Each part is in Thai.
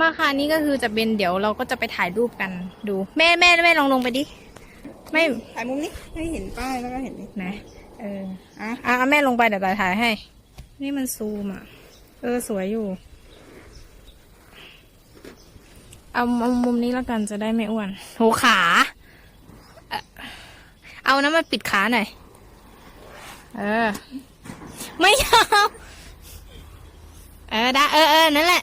มาค่ะนี่ก็คือจะเป็นเดี๋ยวเราก็จะไปถ่ายรูปกันดู แม่แม่แม่ลองลงไปดิ ไม่ถ่ายมุมนี้ให้เห็นป้ายแล้วก็เห็นนี่ไหนเอออะอะแม่ลงไปเดี๋ยวถ่ายให้ นี่มันซูมอะ เออสวยอยู่ เอาเอามุมนี้แล้วกันจะได้ไม่อ้วนโหขา เอ่อเอาน้ำมาปิดขาหน่อย เออ ไม่เอาเออได้เออเออนั่นแหละ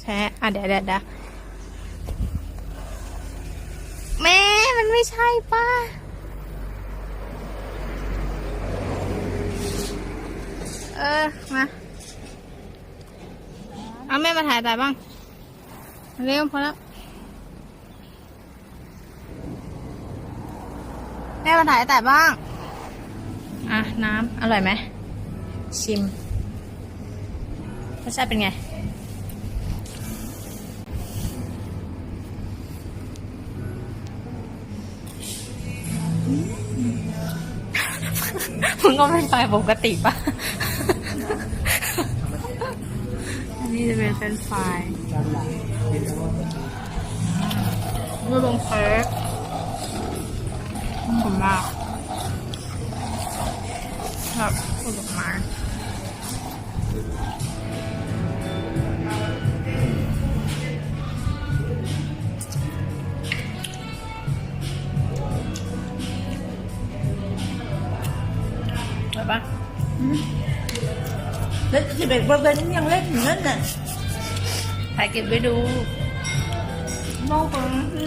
แช่อะ เดี๋ยวเดี๋ยวเดี๋ยวแม่มันไม่ใช่ป้าเออ มา เอาแม่มาถ่ายแต่บ้าง เร็วพอแล้ว แม่มาถ่ายแต่บ้าง อะ น้ำ อร่อยไหม ชิมรสชาติเป็นไง มึงก็เป็นไฟปกติปะอันนี้จะเป็นเป็นไฟมือลงเค้กผมมากแบบผลไม้ แบบปะเล็กสิบเอ็ดเปอร์เซ็นต์ยังเล็กอยู่นั่นน่ะถ่ายเก็บไว้ดูมองตรงนั้นสิ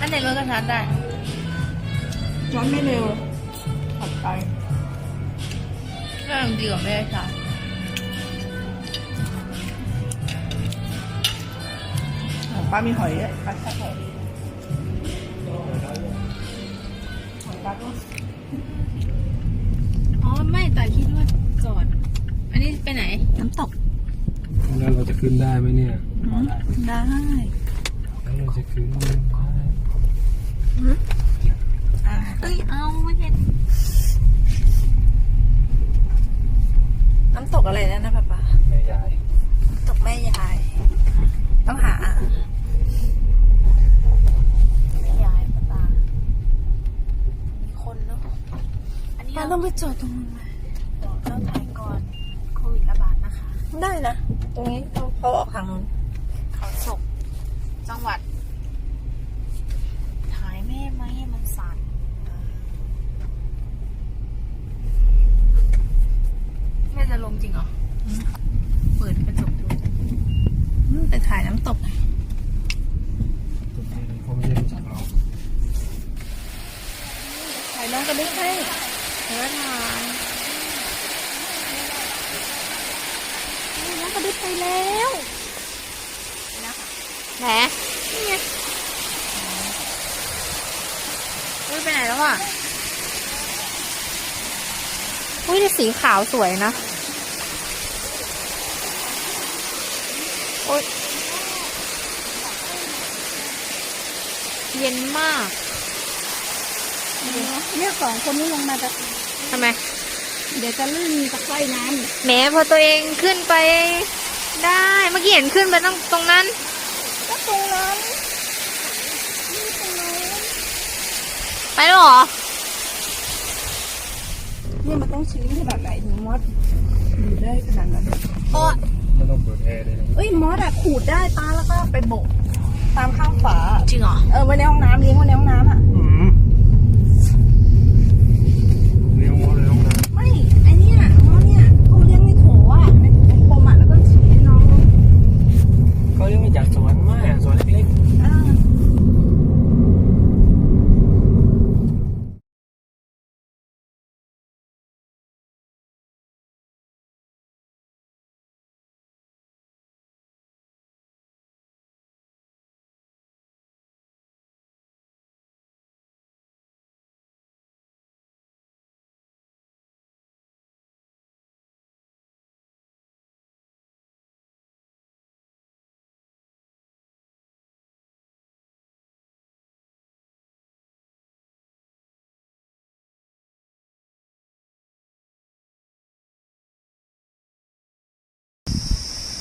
อันไหนรถกระชัดได้ย้อนไม่เร็วถัดไปก็ยังดีกว่าไม่ได้ชัดของป้ามีหอยอะป้าชอบหอยหอยป้าก็ อ๋อไม่แต่คิดว่าจอด อันนี้ไปไหน น้ำตกแล้วเราจะขึ้นได้ไหมเนี่ยได้ แล้วเราจะขึ้นได้อ่าเอ้ยเอาไม่เห็นน้ำตกอะไรนะนะป้าป้าแม่ยาย น้ำตกแม่ยาย ต้องหาอะไม่ย้ายป้าตามีคนเนาะ อันนี้ ป้า เรา ต้องไปจอดตรงนู้นไหมเดี๋ยวเราถ่ายก่อนโควิดระบาดนะคะ ได้นะ ตรงนี้เขาเขาออกทางนู้นเขาศกจังหวัด ถ่ายแม่ไหมมันสั่นแม่จะลงจริงเหรอ เปิดกระจกดูอืมไปถ่ายน้ำตกเขาไม่ได้รู้จักเราถ่ายน้องกระดึ๊บให้ เออถ่ายน้องกระดึ๊บไปแล้วแหนนี่ไงอุ้ยไปไหนแล้วอะ อุ้ยแต่สีขาวสวยนะ โอ๊ยเย็นมาก เนี่ยสองคนนี้ลงมาจะทำไม เดี๋ยวจะลื่นตะไคร่น้แหมพอตัวเองขึ้นไปได้ เมื่อกี้เห็นขึ้นไปตรงตรงนั้นำก็ตรงนั้นนี่ตรงนั้นไปแล้วเหรอเนี่ยมันต้องชื้นขนาดไหนถึงมอสอยู่ได้ขนาดนั้นโอ๊ยไม่ต้องเปิดแอร์เลยนะเอ้ยมอสอะขูดได้ป้าแล้วก็ไปโบกตามข้างฝาจริงเหรอเออไว้ในห้องน้ำเลี้ยงไว้ในห้องน้ำอะ อืมเลี้ยงวัวเลยน้องนะ ไม่ไอเนี่ยมอสเนี่ยเขาเลี้ยงในโถอะในโถกลมอะแล้วก็ฉีดให้น้อง เขาเลี้ยงมาจากสวนมากสวนเล็กๆ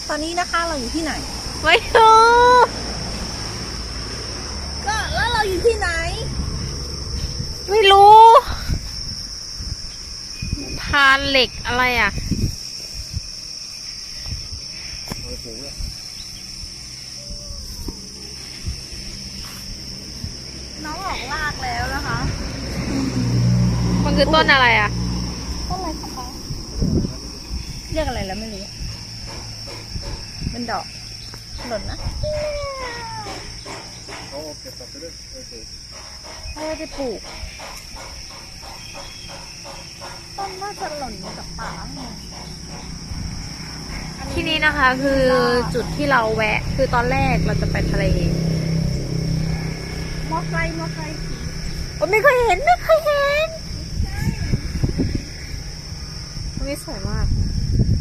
ตอนนี้นะคะเราอยู่ที่ไหน ไม่รู้ก็แล้วเราอยู่ที่ไหน ไม่รู้พานเหล็กอะไรอะ น้องออกลากแล้วนะคะ มันคือต้นอะไรอะ ต้นอะไรของเขาเรียกอะไรแล้วไม่รู้ เป็นดอกหล่นนะเขาเก็บตัดไปด้วยโอเคเขาจะไปปลูกต้นน่าจะหล่นมาจากป่าไงที่นี่นะคะคือจุดที่เราแวะ คือตอนแรกเราจะไปทะเลมอไซค์มอไซค์โอ้ไม่เคยเห็นไม่เคยเห็นนี่สวยมากม